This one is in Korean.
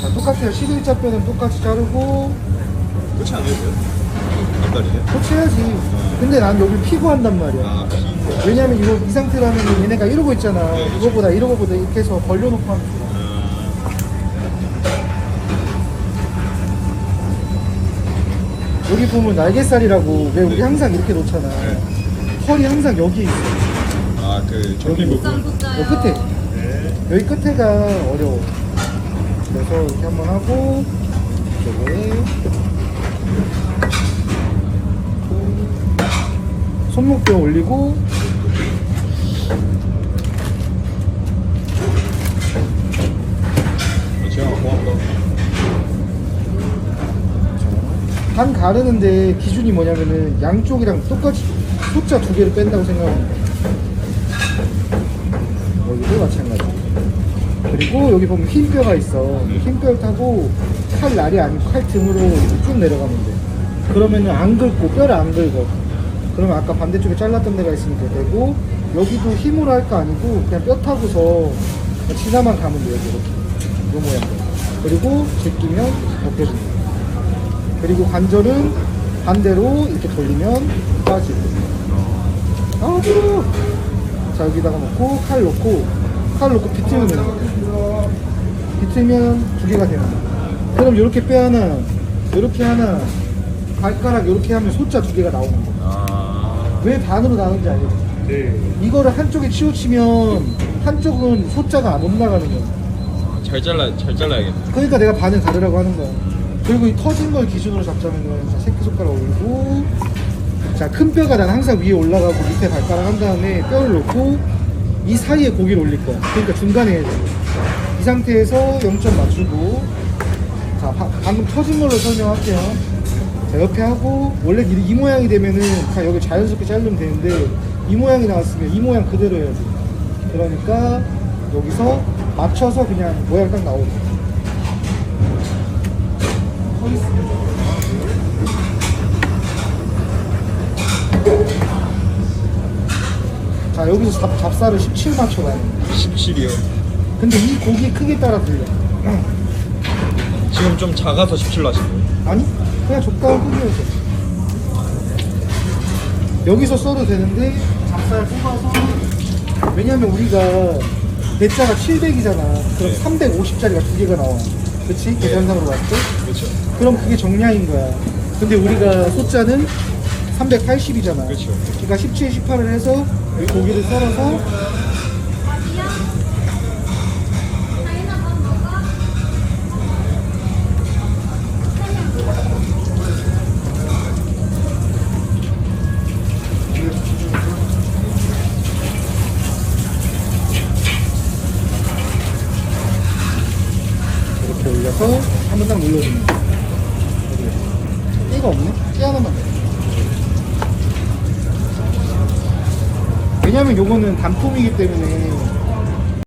자, 똑같아요. 11자 뼈는 똑같이 자르고 그렇지 않아요? 앞다리네? 터치해야지. 근데 난 여기 피고 한단 말이야. 아, 피. 왜냐면 이거 이 상태라면 얘네가 이러고 있잖아. 네, 그렇죠. 이거보다 이러고보다 이렇게 해서 벌려놓고 하면 좋아. 여기 보면 날개살이라고 왜 우리 항상 이렇게 놓잖아. 네. 털이 항상 여기 있어. 아, 그 정리 여기 부분. 요 끝에. 여기 끝에가 어려워. 그래서 이렇게 한번 하고 이쪽에 손목뼈 올리고. 반 가르는데 기준이 뭐냐면은 양쪽이랑 똑같이 숫자 두 개를 뺀다고 생각하면 돼. 여기도 마찬가지. 그리고 여기 보면 흰 뼈가 있어. 흰 뼈를 타고 칼 날이 아니고 칼 등으로 쭉 내려가면 돼. 그러면은 안 긁고 뼈를 안 긁어. 그러면 아까 반대쪽에 잘랐던 데가 있으니까 되고 여기도 힘으로 할 거 아니고 그냥 뼈 타고서 지나만 가면 돼요. 이렇게. 이 모양으로. 그리고 제끼면 벗겨집니다. 그리고 관절은 반대로 이렇게 돌리면 빠지고 아 부러워 자 여기다가 놓고 칼 놓고 칼 놓고 비틀면 되는 거야 비틀면 두 개가 되는 거야 그럼 이렇게 빼 하나 이렇게 하나 발가락 이렇게 하면 소자 두 개가 나오는 거야 아. 왜 반으로 나오는지 알겠지? 네. 이거를 한쪽에 치우치면 한쪽은 소자가 못 나가는 거야 잘 잘라, 잘 잘라야겠네. 그러니까 내가 반을 가르라고 하는 거야. 그리고 이 터진 걸 기준으로 잡자면은 자, 새끼손가락 올리고 자 큰 뼈가 난 항상 위에 올라가고 밑에 발가락 한 다음에 뼈를 놓고 이 사이에 고기를 올릴 거야. 그러니까 중간에 해야 돼. 이 상태에서 0점 맞추고 자 바- 방금 터진 걸로 설명할게요. 자 옆에 하고 원래 이, 이 모양이 되면은 다 여기 자연스럽게 자르면 되는데 이 모양이 나왔으면 이 모양 그대로 해야 돼. 그러니까 여기서 맞춰서 그냥 모양 딱 나오고. 자 여기서 잡, 잡살을 17 맞춰가야 돼 17이요. 근데 이 고기 크기에 따라 틀려 지금 좀 작아서 17로 하신 거예요? 아니 그냥 적당한 크기여서 여기서 써도 되는데 잡살 뽑아서 왜냐면 우리가 대자가 700이잖아. 그럼 350짜리가 두 개가 나와. 그치? 계산상으로 봤을 때? 그렇죠. 그럼 그게 정량인 거야. 근데 우리가 소자는 380이잖아 그렇죠. 그러니까 17, 18을 해서 이 고기를 썰어서 이렇게 올려서 한 번 딱 눌러주면 돼. 띠가 없네? 띠 하나만 더. 왜냐면 요거는 단품이기 때문에